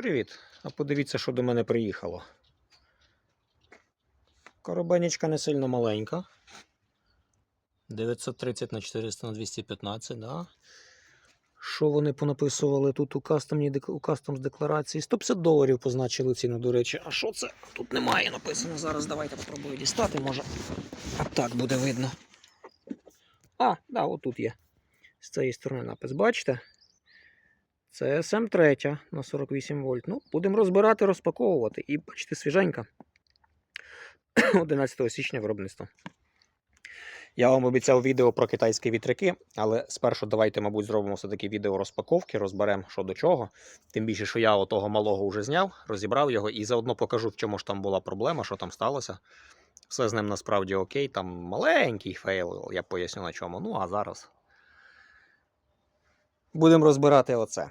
Привіт. А подивіться, що до мене приїхало. Коробенечка не сильно маленька. 930 на 400 на 215, да? Що вони понаписували тут у кастомній у кастомс декларації? 150 доларів позначили ціну, до речі. А що це? Тут немає написано. Зараз давайте попробую дістати, може. А так буде видно. А, да, отут є. З цієї сторони напис. Бачите? Це SM3 на 48 вольт. Ну, будемо розбирати, розпаковувати. І бачите, свіженька. 11 січня виробництво. Я вам обіцяв відео про китайські вітряки, але спершу давайте, мабуть, зробимо все-таки відео розпаковки, розберемо, що до чого. Тим більше, що я отого малого вже зняв, розібрав його і заодно покажу, в чому ж там була проблема, що там сталося. Все з ним насправді окей, там маленький фейл, я поясню на чому. Ну а зараз будемо розбирати оце.